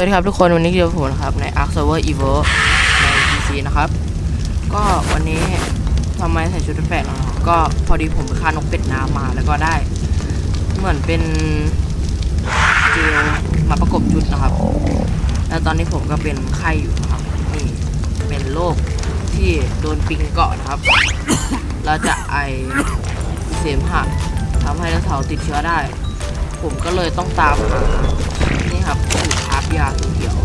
สวัสดีครับทุกคนวันนี้เจอผมนะครับใน Ark Server Evo ใน PC นะครับ ก็วันนี้ทำไมใส่ชุดแปลกก็พอดีผมไปฆ่านกเป็ดน้ำมาแล้วก็ได้ เหมือนเป็นเจลมาประกบชุดนะครับ แล้วตอนนี้ผมก็เป็นไข้อยู่นะครับนี่เป็นโรคที่โดนปิงเกาะนะครับ แล้วจะไอเสมหะทำให้เราเท้าติดเชื้อได้ ผมก็เลยต้องตามหานี่ครับ ยาสีเขียว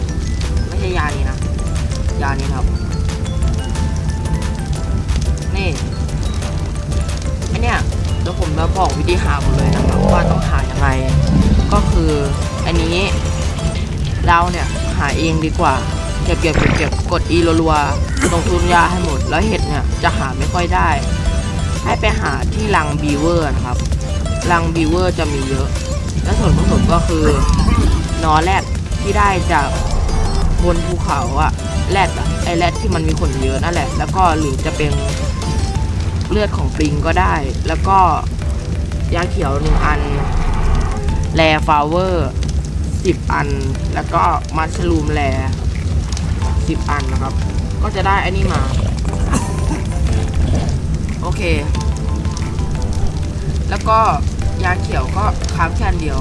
ไม่ใช่ยานี้นะ ยานี้ครับ นี่อันเนี้ยเดี๋ยวผมจะบอกวิธีหาหมดเลยนะครับว่าต้องหายังไง ก็คืออันนี้เราเนี่ยหาเองดีกว่าเก็บเก็บเก็บเก็บกดอีรัวๆลงทุนยาให้หมด แล้วเห็ดเนี่ยจะหาไม่ค่อยได้ ให้ไปหาที่รังบีเวอร์นะครับรังบีเวอร์จะมีเยอะ และส่วนผสมก็คือนอแรด ที่ได้จากบนภูเขาอะแรดอะไอแรดที่มันมีขนเยอะนั่นแหละ แล้วก็หรือจะเป็นเลือดของปลิงก็ได้ แล้วก็ยาเขียวหนึ่งอันแรฟลาเวอร์สิบอัน แล้วก็มัชลูมแรสิบอันนะครับ ก็จะได้อันนี้มา โอเค แล้วก็ยาเขียวก็ค้างแค่อันเดียว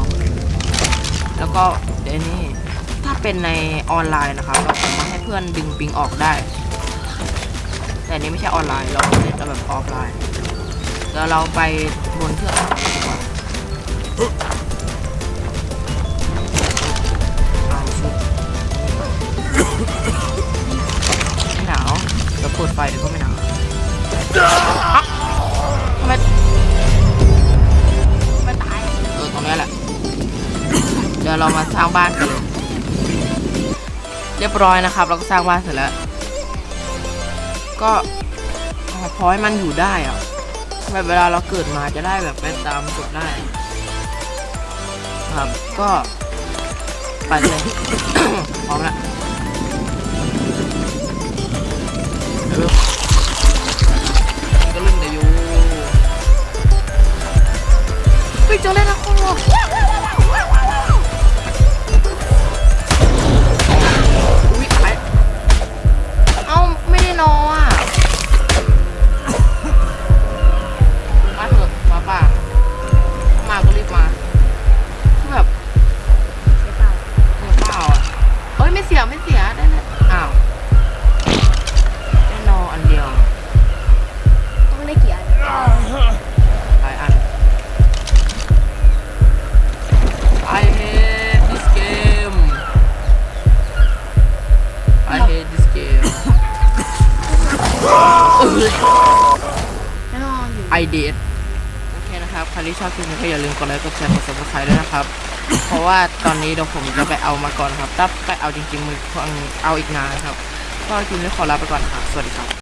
แล้วก็เดนี้ถ้าเป็นในออนไลน์นะครับเราสามารถให้เพื่อนดึงปิงออกได้ แต่นี้ไม่ใช่ออนไลน์ เราเล่นแบบออฟไลน์เดี๋ยวเราไปบนเครื่องดีกว่าเอาชุดไม่หนาวเดี๋ยวเปิดไฟเดี๋ยวก็ไม่หนาวทำไมไมตายเออตรงนี้แหละเดี๋ยวเรามาสร้างบ้านกันเลย เรียบร้อยนะครับ เราก็สร้างบ้านเสร็จแล้ว ก็พอให้มันอยู่ได้อะแบบเวลาเราเกิดมาจะได้แบบไปตามกฎได้ ครับก็ไปเลยพร้อมละเดี๋ยวก็เล่นแต่อยู่เฮ้ยเจอแล้วนะคุณ แน่นอนอยู่ I did โอเคนะครับใครที่ชอบคลิปนี้ก็อย่าลืมกดไลค์กดแชร์กดซับสไครต์ด้วยนะครับ เพราะว่าตอนนี้เดี๋ยวผมจะไปเอามาก่อนครับถ้าไปเอาจริงๆมือคงเอาอีกนานครับ ก็คลิปนี้ขอลาไปก่อนครับสวัสดีครับ